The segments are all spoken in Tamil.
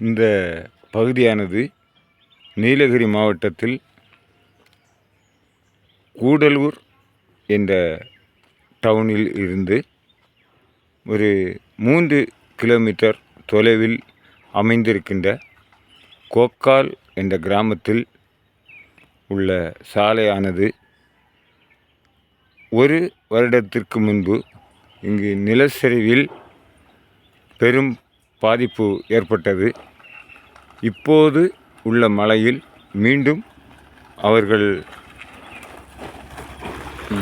இந்த பகுதியானது நீலகிரி மாவட்டத்தில் கூடலூர் என்ற டவுனில் இருந்து ஒரு மூன்று கிலோமீட்டர் தொலைவில் அமைந்திருக்கின்ற கோக்கால் என்ற கிராமத்தில் உள்ள சாலையானது ஒரு வருடத்திற்கு முன்பு இங்கு நிலச்சரிவில் பெரும் பாதிப்பு ஏற்பட்டது. இப்போது உள்ள மழையில் மீண்டும் அவர்கள்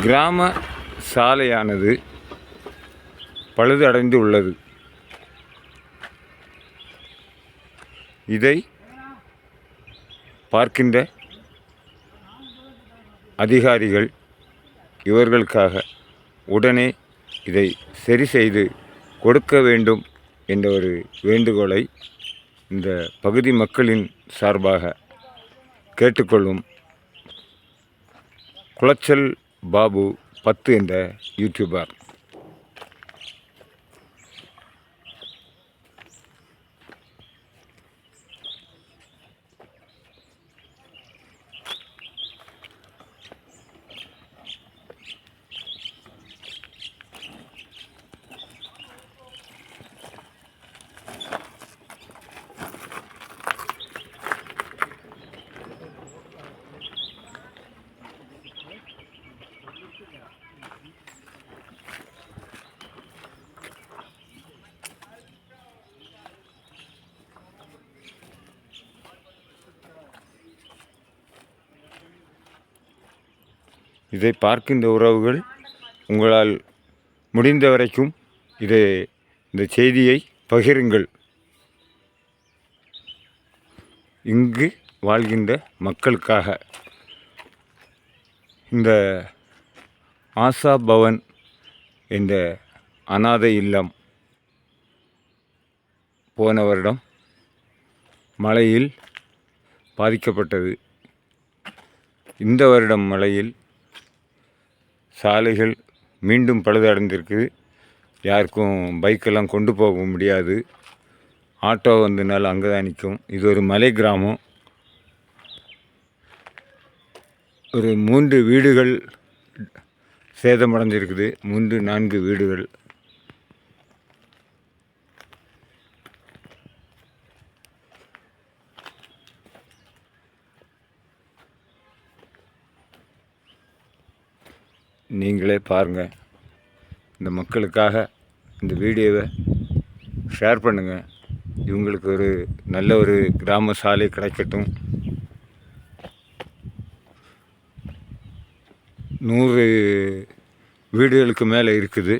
கிராம சாலையானது பழுதடைந்து உள்ளது. இதை பார்க்கின்ற அதிகாரிகள் இவர்களுக்காக உடனே இதை சரி செய்து கொடுக்க வேண்டும் என்ற ஒரு வேண்டுகோளை இந்த பகுதி மக்களின் சார்பாக கேட்டுக்கொள்ளும் குளச்சல் பாபு பத்து என்ற யூடியூபர் இதை பார்க்கின்ற உறவுகள் உங்களால் முடிந்த வரைக்கும் இதை இந்த செய்தியை பகிருங்கள். இங்கு வாழ்கின்ற மக்களுக்காக இந்த ஆசா பவன் இந்த அனாதை இல்லம் போன வருடம் மழையில் பாதிக்கப்பட்டது. இந்த வருடம் மழையில் சாலைகள் மீண்டும் பழுதடைந்திருக்கு யாருக்கும் பைக்கெல்லாம் கொண்டு போக முடியாது. ஆட்டோ வந்ததுனால அங்கே தான் நிற்கும். இது ஒரு மலை கிராமம். ஒரு மூன்று வீடுகள் சேதமடைஞ்சிருக்குது. மூன்று நான்கு வீடுகள். நீங்களே பாருங்கள் இந்த மக்களுக்காக இந்த வீடியோவை ஷேர் பண்ணுங்கள் இவங்களுக்கு ஒரு நல்ல ஒரு கிராம சாலை கிடைக்கட்டும். நூறு வீடுகளுக்கு மேலே இருக்குது.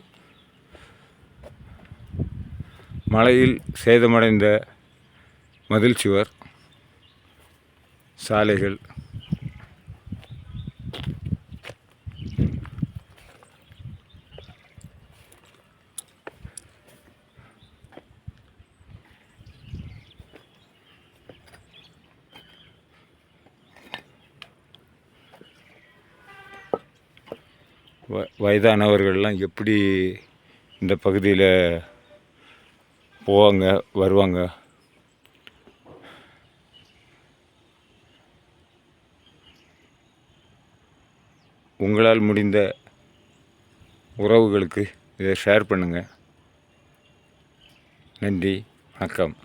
மழையில் சேதமடைந்த மதில் சுவர் சாலைகள். வ வயதானவர்கள்லாம் எப்படி இந்த பகுதியில் போவாங்க வருவாங்க? உங்களால் முடிந்த உறவுகளுக்கு இதை ஷேர் பண்ணுங்கள் நன்றி வணக்கம்.